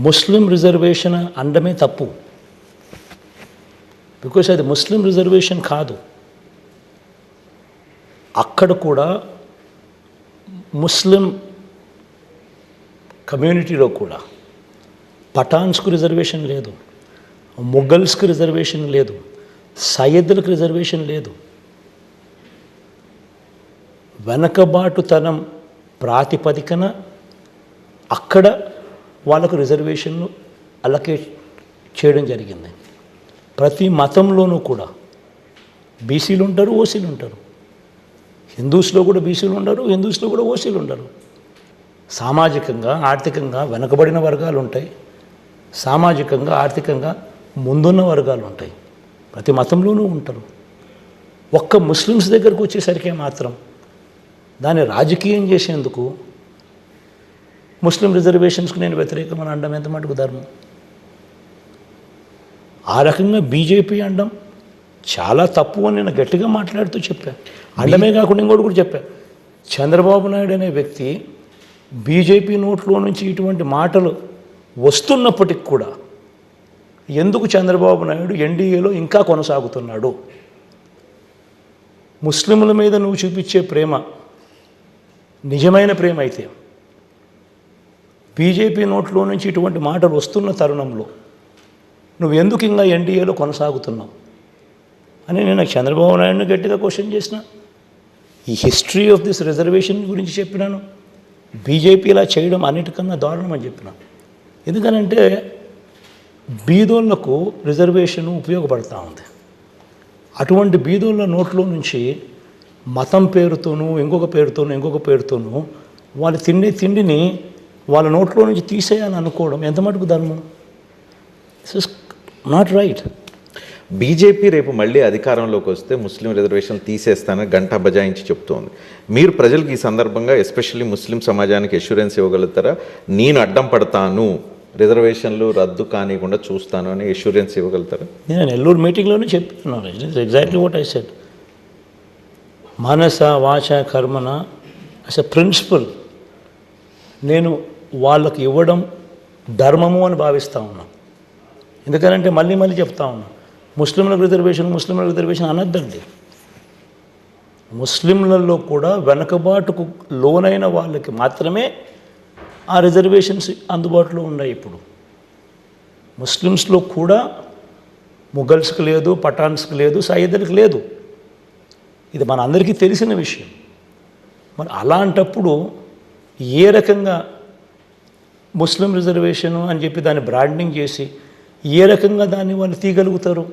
ముస్లిం reservation అనడమే తప్పు. Because అది ముస్లిం reservation కాదు. అక్కడ కూడా ముస్లిం కమ్యూనిటీలో కూడా పఠాన్స్కు రిజర్వేషన్ లేదు ముఘల్స్కి రిజర్వేషన్ లేదు సయ్యద్లకు రిజర్వేషన్ లేదు. వెనకబాటుతనం ప్రాతిపదికన అక్కడ వాళ్ళకు రిజర్వేషన్లు అలకేట్ చేయడం జరిగింది. ప్రతి మతంలోనూ కూడా బీసీలు ఉంటారు ఓసీలు ఉంటారు. హిందూస్లో కూడా బీసీలు ఉండరు హిందూస్లో కూడా ఓసీలు ఉండరు. సామాజికంగా ఆర్థికంగా వెనకబడిన వర్గాలు ఉంటాయి. సామాజికంగా ఆర్థికంగా ముందున్న వర్గాలు ఉంటాయి. ప్రతి మతంలోనూ ఉంటారు. ఒక్క ముస్లిమ్స్ దగ్గరకు వచ్చేసరికి మాత్రం దాన్ని రాజకీయం చేసేందుకు ముస్లిం రిజర్వేషన్స్కి నేను వ్యతిరేకమని అండం అనడం ఎంత మటుకు ధర్మం? ఆ రకంగా బీజేపీ అనడం చాలా తప్పు అని నేను గట్టిగా మాట్లాడుతూ చెప్పా. అండమే కాకుండా ఇంకోటి కూడా చెప్పా. చంద్రబాబు నాయుడు అనే వ్యక్తి బీజేపీ నోట్లో నుంచి ఇటువంటి మాటలు వస్తున్నప్పటికి కూడా ఎందుకు చంద్రబాబు నాయుడు ఎన్డీఏలో ఇంకా కొనసాగుతున్నాడు? ముస్లింల మీద నువ్వు చూపించే ప్రేమ నిజమైన ప్రేమ అయితే బీజేపీ నోట్లో నుంచి ఇటువంటి మాటలు వస్తున్న తరుణంలో నువ్వు ఎందుకు ఇంకా ఎన్డీఏలో కొనసాగుతున్నావు? అని నేను చంద్రబాబు నాయుడుని గట్టిగా క్వశ్చన్ చేసిన. ఈ హిస్టరీ ఆఫ్ దిస్ రిజర్వేషన్ గురించి చెప్పినాను. బీజేపీ ఇలా చేయడం అన్నిటికన్నా దారుణం అని చెప్పినాను ఎందుకనంటే బీదోళ్ళకు రిజర్వేషన్ ఉపయోగపడుతూ ఉంది. అటువంటి బీదోళ్ళ నోట్లో నుంచి మతం పేరుతోనూ ఇంకొక పేరుతోనూ ఇంకొక పేరుతోనూ వాళ్ళు తిండి తిండిని వాళ్ళ నోట్లో నుంచి తీసేయాలని అనుకోవడం ఎంత మటుకు ధర్మం? ఇస్ నాట్ రైట్ బీజేపీ రేపు మళ్ళీ అధికారంలోకి వస్తే ముస్లిం రిజర్వేషన్ తీసేస్తానని గంటా బజాయించి చెప్తోంది. మీరు ప్రజలకు ఈ సందర్భంగా ఎస్పెషల్లీ ముస్లిం సమాజానికి అష్యూరెన్స్ ఇవ్వగలుగుతారా? నేను అడ్డం పడతాను. రిజర్వేషన్లు రద్దు కానివ్వకుండా చూస్తాను అని అష్యూరెన్స్ ఇవ్వగలుగుతారా? నేను నెల్లూరు మీటింగ్లోనే చెప్తున్నాను ఎగ్జాక్ట్లీ వాట్ ఐ సెడ్ మనస వాచ కర్మన అస్ ఎ ప్రిన్సిపల్ నేను వాళ్ళకి ఇవ్వడం ధర్మము అని భావిస్తూ ఉన్నాం. ఎందుకనంటే మళ్ళీ మళ్ళీ చెప్తా ఉన్నా. ముస్లింలకు రిజర్వేషన్ ముస్లింలకు రిజర్వేషన్ అనద్దండి. ముస్లింలలో కూడా వెనకబాటుకు లోనైన వాళ్ళకి మాత్రమే ఆ రిజర్వేషన్స్ అందుబాటులో ఉన్నాయి ఇప్పుడు. ముస్లిమ్స్లో కూడా ముగల్స్కి లేదు పఠాన్స్కి లేదు సయ్యదులకు లేదు. ఇది మన అందరికీ తెలిసిన విషయం. మరి అలాంటప్పుడు ఏ రకంగా ముస్లిం రిజర్వేషన్ అని చెప్పి దాన్ని బ్రాండింగ్ చేసి ఏ రకంగా దాన్ని వాళ్ళు తీయగలుగుతారు?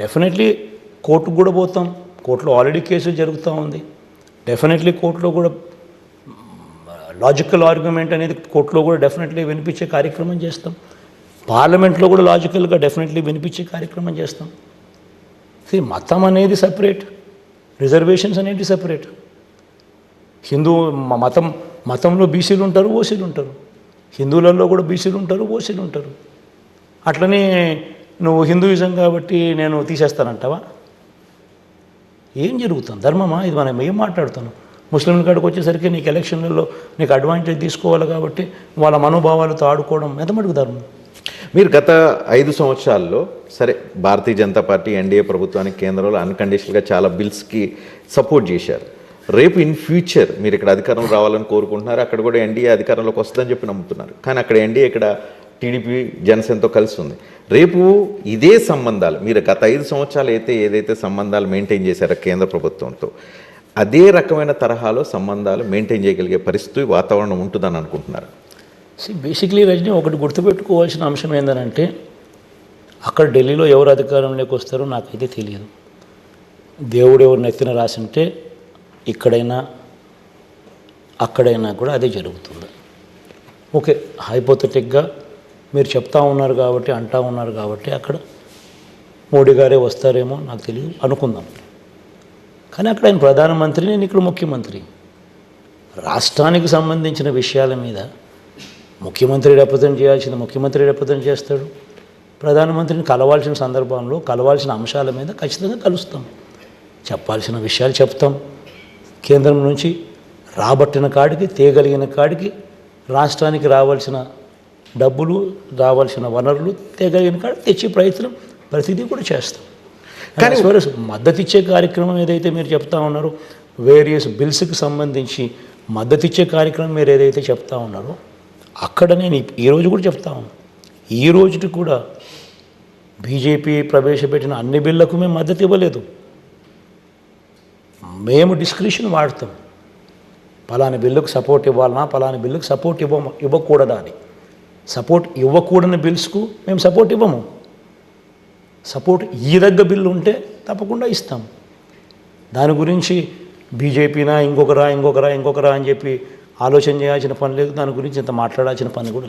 డెఫినెట్లీ కోర్టుకు కూడా పోతాం. కోర్టులో ఆల్రెడీ కేసు జరుగుతూ ఉంది. డెఫినెట్లీ కోర్టులో కూడా లాజికల్ ఆర్గ్యుమెంట్ అనేది కోర్టులో కూడా డెఫినెట్లీ వినిపించే కార్యక్రమం చేస్తాం. పార్లమెంట్లో కూడా లాజికల్గా డెఫినెట్లీ వినిపించే కార్యక్రమం చేస్తాం. సీ మతం అనేది సపరేట్ రిజర్వేషన్స్ అనేది సపరేట్ హిందూ మతం మతంలో బీసీలు ఉంటారు ఓసీలు ఉంటారు. హిందువులలో కూడా బీసీలు ఉంటారు ఓసీలు ఉంటారు. అట్లనే నువ్వు హిందూయిజం కాబట్టి నేను తీసేస్తానంటావా? ఏం జరుగుతుంది? ధర్మమా? ఇది మనం ఏం మాట్లాడుతున్నాం? ముస్లింల కాడికి వచ్చేసరికి నీకు ఎలక్షన్లలో నీకు అడ్వాంటేజ్ తీసుకోవాలి కాబట్టి వాళ్ళ మనోభావాలతో ఆడుకోవడం ఎంతమటుకు ధర్మం? మీరు గత ఐదు సంవత్సరాల్లో సరే భారతీయ జనతా పార్టీ ఎన్డీఏ ప్రభుత్వానికి కేంద్రంలో అన్కండిషనల్గా చాలా బిల్స్కి సపోర్ట్ చేశారు. రేపు ఇన్ ఫ్యూచర్ మీరు ఇక్కడ అధికారం రావాలని కోరుకుంటున్నారు అక్కడ కూడా ఎన్డీఏ అధికారంలోకి వస్తుందని చెప్పి నమ్ముతున్నారు. కానీ అక్కడ ఎన్డీఏ ఇక్కడ టీడీపీ జనసేనతో కలిసి ఉంది. రేపు ఇదే సంబంధాలు మీరు గత ఐదు సంవత్సరాలు అయితే ఏదైతే సంబంధాలు మెయింటైన్ చేశారో కేంద్ర ప్రభుత్వంతో అదే రకమైన తరహాలో సంబంధాలు మెయింటైన్ చేయగలిగే పరిస్థితి వాతావరణం ఉంటుందని అనుకుంటున్నారు. బేసిక్లీ రజనీ ఒకటి గుర్తుపెట్టుకోవాల్సిన అంశం ఏంటంటే అక్కడ ఢిల్లీలో ఎవరు అధికారంలోకి వస్తారో నాకైతే తెలియదు. దేవుడు ఎవరు నెత్తిన రాసింటే ఇక్కడైనా అక్కడైనా కూడా అదే జరుగుతుంది. ఓకే హైపోథెటిక్గా మీరు చెప్తా ఉన్నారు కాబట్టి అంటా ఉన్నారు కాబట్టి అక్కడ మోడీ గారే వస్తారేమో నాకు తెలియదు అనుకుందాం. కానీ అక్కడ ఆయన ప్రధానమంత్రి నేను ఇక్కడ ముఖ్యమంత్రి. రాష్ట్రానికి సంబంధించిన విషయాల మీద ముఖ్యమంత్రి రిప్రజెంట్ చేయాల్సిన ముఖ్యమంత్రి రిప్రజెంట్ చేస్తాడు. ప్రధానమంత్రిని కలవాల్సిన సందర్భంలో కలవాల్సిన అంశాల మీద ఖచ్చితంగా కలుస్తాం. చెప్పాల్సిన విషయాలు చెప్తాం. కేంద్రం నుంచి రాబట్టిన కాడికి తేగలిగిన కాడికి రాష్ట్రానికి రావాల్సిన డబ్బులు రావాల్సిన వనరులు తెగలిగిన కాడ తెచ్చే ప్రయత్నం ప్రతిదీ కూడా చేస్తాం. కానీ మద్దతు ఇచ్చే కార్యక్రమం ఏదైతే మీరు చెప్తా ఉన్నారో వేరియస్ బిల్స్కి సంబంధించి మద్దతు ఇచ్చే కార్యక్రమం మీరు ఏదైతే చెప్తా ఉన్నారో అక్కడ నేను ఈ- ఈ రోజు కూడా చెప్తా ఉన్నాను ఈ రోజుకి కూడా బీజేపీ ప్రవేశపెట్టిన అన్ని బిల్లకు మేము మద్దతు ఇవ్వలేదు. మేము డిస్క్రిషన్ వాడతాం. పలాని బిల్లుకు సపోర్ట్ ఇవ్వాలన్నా పలాని బిల్లుకు సపోర్ట్ ఇవ్వము ఇవ్వకూడదా అని. సపోర్ట్ ఇవ్వకూడని బిల్స్కు మేము సపోర్ట్ ఇవ్వము. సపోర్ట్ ఈదగ్గ బిల్లు ఉంటే తప్పకుండా ఇస్తాం. దాని గురించి బీజేపీనా ఇంకొకరా ఇంకొకరా ఇంకొకరా అని చెప్పి ఆలోచన చేయాల్సిన పని లేదు దాని గురించి ఇంత మాట్లాడాల్సిన పని కూడా